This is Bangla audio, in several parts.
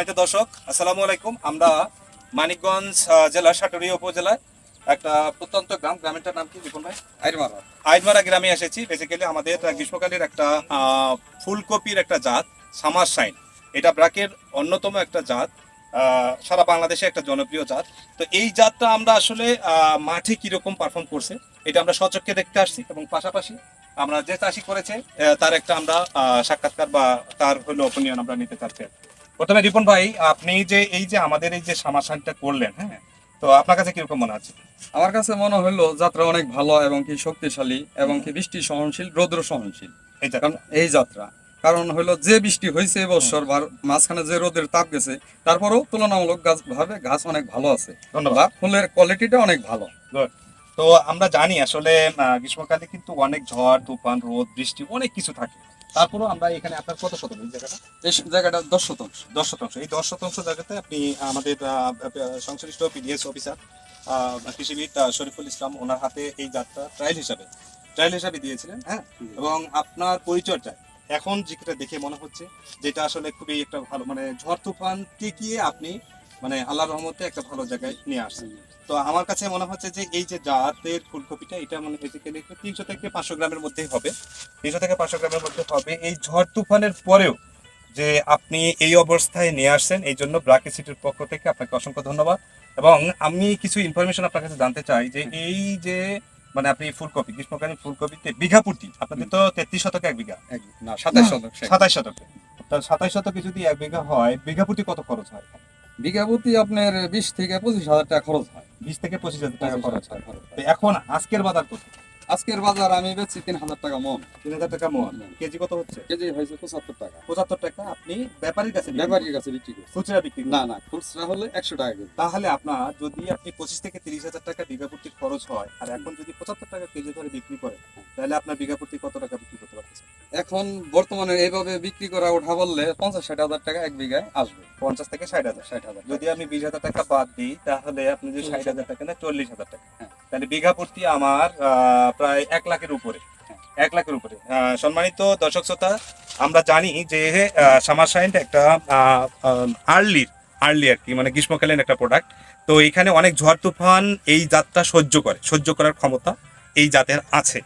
সম্মানিত দর্শক আসসালামু আলাইকুম। আমরা মানিকগঞ্জ জেলার সাটুরিয়া উপজেলায় একটা প্রত্যন্ত গ্রাম গ্রামেরটার নাম কি বিপুল ভাই? আইরমারা আইডমারা গ্রামে এসেছি। বেসিক্যালি আমাদের গ্রীষ্মকালের একটা ফুলকপির একটা জাত সামার শাইন। এটা ব্রাকের অন্যতম একটা জাত আহ, সারা বাংলাদেশে একটা জনপ্রিয় জাত। তো এই জাতটা আমরা আসলে আহ, মাঠে কীরকম পারফর্ম করছে এটা আমরা সচক্ষে দেখতে আসছি এবং পাশাপাশি আমরা যে চাষি করেছে তার একটা আমরা আহ, সাক্ষাৎকার বা তার হলো অপিনিয়ন আমরা নিতে চাচ্ছি। প্রথমে রিপন ভাই আপনি যে এই যে আমাদের এই যে সামার শাইনটা করলেন হ্যাঁ? তো আপনার কাছে কীরকম মনে হচ্ছে আমার কাছে মনে হলো যাত্রা অনেক ভালো এবং কি শক্তিশালী এবং কি বৃষ্টি সহনশীল রৌদ্র সহনশীল। এই কারণ এই যাত্রা। কারণ হলো যে বৃষ্টি হয়েছে এবছর বা মাঝখানে যে রোদের তাপ গেছে তারপরেও তুলনামূলক গাছ ভাবে গাছ অনেক ভালো আছে। ধন্যবাদ। ফুলের কোয়ালিটিটা অনেক ভালো। তো আমরা জানি আসলে গ্রীষ্মকালে কিন্তু অনেক ঝড় তুফান রোদ বৃষ্টি অনেক কিছু থাকে। তারপরেও আমরা এখানে আপনার কত শতাংশ? জায়গাটা? এই জায়গাটা দশ শতাংশ। দশ শতাংশ। এই দশ শতাংশ জায়গাতে আপনি আমাদের সংশ্লিষ্ট পিডিএস অফিসার কৃষিবিদ শরীফুল ইসলাম ওনার হাতে এই যাত্রা ট্রায়াল হিসাবে ট্রায়াল হিসাবে দিয়েছিলেন হ্যাঁ? এবং আপনার পরিচর্যায় এখন যেটা দেখে মনে হচ্ছে যেটা আসলে খুবই একটা ভালো মানে ঝড় তুফান টিকিয়ে আপনি মানে আল্লাহর রহমতে একটা ভালো জায়গায় নিয়ে আসছেন তো আমার কাছে মনে হচ্ছে যে এই যে জাতের ফুলকপিটা এটা মানে বেসিক্যালি তিনশো থেকে পাঁচশো গ্রামের মধ্যেই হবে। তিনশো থেকে পাঁচশো গ্রামের মধ্যে হবে। এই ঝড় তুফানের পরেও যে আপনি এই অবস্থায় নিয়ে আসছেন এই জন্য ব্রাকে সিটির পক্ষ থেকে আপনাকে অসংখ্য ধন্যবাদ। এবং আমি কিছু ইনফরমেশন আপনার কাছে জানতে চাই যে এই যে মানে আপনি ফুলকপি গ্রীষ্মকালীন ফুলকপিতে বিঘা প্রতি আপনাদের তো তেত্রিশ শতকে এক বিঘা। না সাতাশ শতাংশ সাতাইশ শতকে। তাহলে সাতাইশ শতকে যদি এক বিঘা হয় বিঘা প্রতি কত খরচ হয়? বিঘা প্রতি আপনার বিশ থেকে পঁচিশ হাজার টাকা খরচ হয়। বিশ থেকে পঁচিশ হাজার টাকা খরচ হয়। তো এখন আজকের বাজার কত আজকের বাজার আমি বেচছি তিন হাজার টাকা মন। তিন হাজার টাকা মন। কেজি কত হচ্ছে? কেজি হয়েছে পঁচাত্তর টাকা। পঁচাত্তর টাকা? আপনি ব্যাপারীর কাছে ব্যাপারীর কাছে বিক্রি করছি করেন। খুচরা বিক্রি না না খুচরা হলে একশো টাকা কেজি। তাহলে আপনার যদি আপনি পঁচিশ থেকে তিরিশ হাজার টাকা বিঘা প্রতি খরচ হয় আর এখন যদি পঁচাত্তর টাকা কেজি ধরে বিক্রি করেন তাহলে আপনার বিঘা প্রতি কত টাকা বিক্রি করতে পারতেছেন? এখন বর্তমানে এইভাবে বিক্রি করা ওঠা বললে পঞ্চাশ ষাট হাজার টাকা এক বিঘায় আসবে। পঞ্চাশ থেকে ষাট হাজার। ষাট হাজার যদি আমি বিশ হাজার টাকা বাদ দিই তাহলে আপনি যদি ষাট হাজার টাকা না চল্লিশ হাজার টাকা। হ্যাঁ। তাহলে বিঘা প্রতি আমার প্রায় এক লাখের উপরে। এক লাখের উপরে। সম্মানিত দর্শক শ্রোতা, আমরা জানি যে সামার সাইন্ট একটা আর্লি আর্লি আর কি মানে গ্রীষ্মকালীন একটা প্রোডাক্ট তো এখানে অনেক ঝড় তুফান এই জাতটা সহ্য করে, সহ্য করার ক্ষমতা এই জাতের আছে।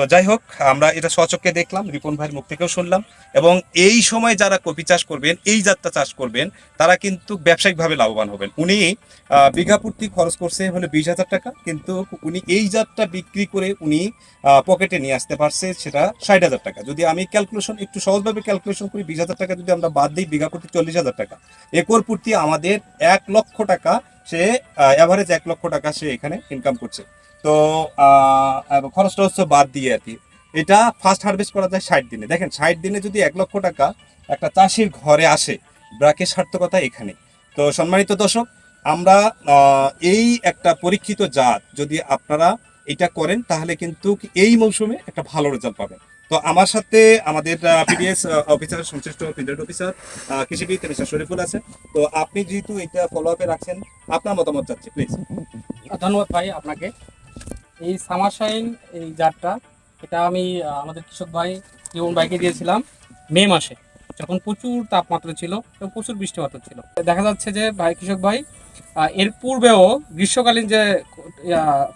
তো যাই হোক আমরা এটা সচক্ষে দেখলাম রিপন ভাইয়ের মুখ থেকেও শুনলাম এবং এই সময় যারা কপি চাষ করবেন এই জাতটা চাষ করবেন তারা কিন্তু ব্যবসায়িকভাবে লাভবান হবেন। উনি আহ, বিঘা প্রতি খরচ করছে হলো বিশ হাজার টাকা কিন্তু উনি এই জাতটা বিক্রি করে উনি পকেটে নিয়ে আসতে পারছে সেটা ষাট হাজার টাকা। যদি আমি ক্যালকুলেশন একটু সহজভাবে ক্যালকুলেশন করি বিশ হাজার টাকা যদি আমরা বাদ দিই বিঘা প্রতি চল্লিশ হাজার টাকা। একর প্রতি আমাদের এক লক্ষ টাকা সে অ্যাভারেজ এক লক্ষ টাকা সে এখানে ইনকাম করছে। তো খরচটা হচ্ছে বাদ দিয়ে আর কি। এটা ফার্স্ট হারভেস্ট করা যায় ষাট দিনে। দেখেন, ষাট দিনে যদি এক লক্ষ টাকা একটা চাষির ঘরে আসে, ব্রাকের সার্থকতা এখানে। তো সম্মানিত দর্শক, আমরা এই একটা পরীক্ষিত জাত যদি আপনারা এটা করেন, তাহলে কিন্তু এই মৌসুমে একটা ভালো রেজাল্ট পাবেন। তো আমার সাথে আমাদের পিডিএস অফিসার সংশ্লিষ্ট ফিল্ড অফিসার কৃষিবিদ মিস্টার শরীফুল আছে। তো আপনি যেহেতু এটা ফলো আপে রাখছেন, আপনার মতামত চাচ্ছি প্লিজ ধন্যবাদ ভাই আপনাকে। এই সামার শাইন এই জারটা এটা আমি আমাদের কৃষক ভাই জীবন ভাইকে দিয়েছিলাম মে মাসে। যখন প্রচুর তাপমাত্রা ছিল এবং প্রচুর বৃষ্টিপাত ছিল দেখা যাচ্ছে যে ভাই, কৃষক ভাই এর পূর্বেও গ্রীষ্মকালীন যে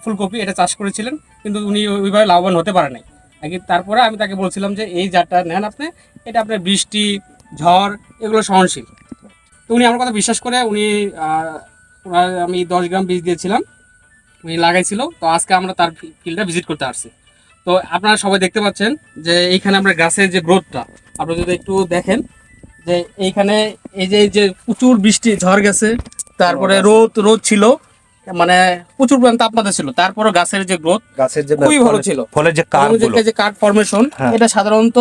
ফুলকপি এটা চাষ করেছিলেন, কিন্তু উনি ওইভাবে লাভবান হতে পারে নাই তারপরে আমি তাকে বলছিলাম যে এই জারটা নেন আপনি এটা আপনার বৃষ্টি ঝড় এগুলো সহনশীল। তো উনি আমার কথা বিশ্বাস করে উনি ওনার আমি দশ গ্রাম বীজ দিয়েছিলাম উনি লাগাইছিল তো আজকে আমরা তার ফিল্ডটা ভিজিট করতে আসছি। তো আপনারা সবাই দেখতে পাচ্ছেন যে এইখানে আমরা গাছের যে গ্রোথটা আপনারা যদি একটু দেখেন যে এইখানে এই যে এই যে প্রচুর বৃষ্টি ঝড় গেছে তারপরে রোদ রোদ ছিল মানে প্রচুর পরিমাণ তাপমাত্রা ছিল। তারপরে গাছের যে গ্রোথ গাছের যে খুবই ভালো ছিল। ফলের যে এবং যে- কাঠ ফরমেশন হ্যাঁ। এটা সাধারণত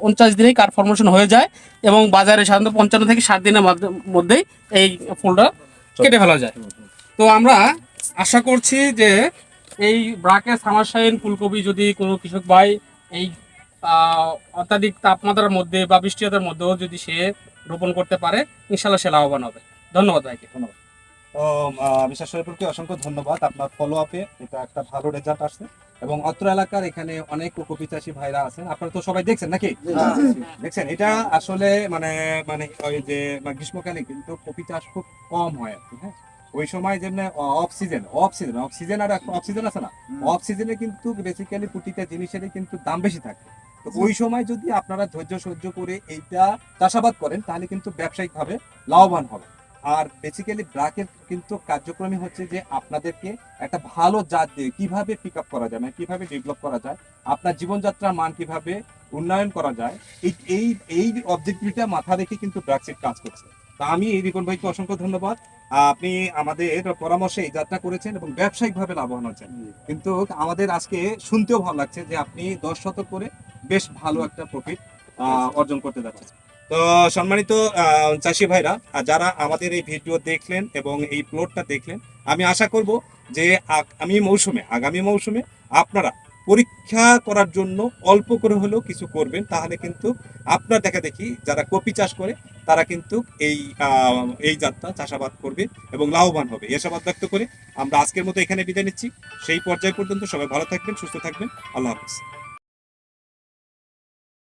পঞ্চাশ দিনেই কাঠ ফরমেশন হয়ে যায় এবং বাজারে সাধারণত পঞ্চান্ন থেকে ষাট দিনের মধ্যে- মধ্যেই এই ফুলটা কেটে ফেলা যায়। তো আমরা আশা করছি যে এই ব্রাকে সামারশাইন ফুলকপি যদি কোনো কৃষক ভাই এই আহ, অত্যাধিক তাপমাত্রার মধ্যে বা বৃষ্টিপাতের মধ্যেও যদি সে রোপণ করতে পারে ইনশাল্লাহ সে লাভবান হবে। ধন্যবাদ ভাইকে। তো মিস্টার শরীফুলকে অসংখ্য ধন্যবাদ আপনার ফলো আপে এটা একটা ভালো রেজাল্ট আসছে। এবং অত্র এলাকার এখানে অনেক কপি চাষী ভাইরা আছেন। আপনারা তো সবাই দেখছেন নাকি? দেখছেন? এটা আসলে মানে মানে ওই যে মানে গ্রীষ্মকালে কিন্তু কপি চাষ খুব কম হয় আর কি হ্যাঁ? ওই সময় যেমন off season off season off season আর অফ সিজন আছে না? অফ সিজনে কিন্তু বেসিক্যালি প্রতিটা জিনিসেরই কিন্তু দাম বেশি থাকে। তো ওই সময় যদি আপনারা ধৈর্য সহ্য করে এইটা চাষাবাদ করেন তাহলে কিন্তু ব্যবসায়িকভাবে লাভবান হবে আর বেসিক্যালি ব্রাকের কিন্তু কার্যক্রমই হচ্ছে যে আপনাদেরকে একটা ভালো জাত দিয়ে কীভাবে পিক আপ করা যায় মানে কীভাবে ডেভেলপ করা যায় আপনার জীবনযাত্রার মান কীভাবে উন্নয়ন করা যায় এই এই এই অবজেক্টিভটা মাথা রেখে কিন্তু ব্রাকসিট কাজ করছে। তা আমি এই রিপন ভাইকে অসংখ্য ধন্যবাদ। আপনি আমাদের পরামর্শে এই যাত্রা করেছেন এবং ব্যবসায়িকভাবে লাভবান হচ্ছেন কিন্তু আমাদের আজকে শুনতেও ভালো লাগছে যে আপনি দশ শতক করে বেশ ভালো একটা প্রফিট অর্জন করতে যাচ্ছেন। তো সম্মানিত চাষি ভাইরা যারা আমাদের এই ভিডিও দেখলেন এবং এই প্লটটা দেখলেন, আমি আশা করব যে আমি মৌসুমে, আগামী মৌসুমে আপনারা পরীক্ষা করার জন্য অল্প করে হলেও কিছু করবেন, তাহলে কিন্তু আপনার দেখা দেখি যারা কপি চাষ করে, তারা কিন্তু এই এই যাত্রা চাষাবাদ করবে এবং লাভবান হবে। এ আশাবাদ ব্যক্ত করে আমরা আজকের মতো এখানে বিদায় নিচ্ছি। সেই পর্যায় পর্যন্ত সবাই ভালো থাকবেন, সুস্থ থাকবেন। আল্লাহ হাফিজ।